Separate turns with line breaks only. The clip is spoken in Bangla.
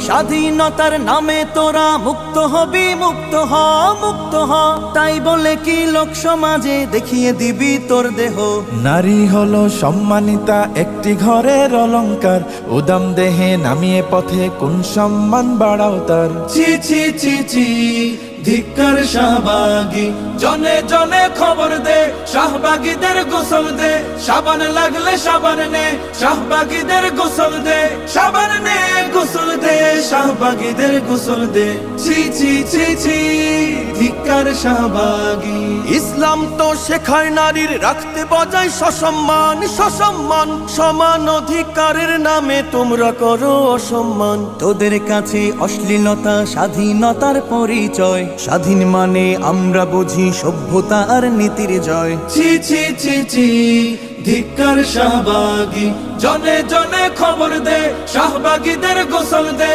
স্বাধীনতার নামে তোরা মুক্ত হবি মুক্ত হ মুক্ত হ। তাই বলে কি লোক সমাজে দেখিয়ে দিবি তোর দেহ?
নারী হলো সম্মানিতা একটি ঘরের অলংকার। উদাম দেহে নামিয়ে পথে কোন সম্মান বাড়াও তার?
ছি ছি ছি ছি ধিক্কার শাহবাগি। জনে জনে খবর দে শাহবাগীদের গোসল দে। সাবান লাগলে সাবান নে শাহবাগীদের গোসল দে সাবান নে। শাহবাগীদের গোসল দে। ছি ছি ছি ছি ধিক্কার শাহবাগি। ইসলাম তো শেখায় নারীর রাখতে বজায় সসম্মান সসম্মান সমান অধিকারের নামে তোমরা করো অসম্মান। তোদের কাছে অশ্লীলতা স্বাধীনতার পরিচয়। স্বাধীন মানে আমরা বুঝি সভ্যতা আর নীতির জয়। ছি ছি ছি ছি ধিক্কার শাহবাগি। জনে জনে খবর দে শাহবাগীদের গোসল দে।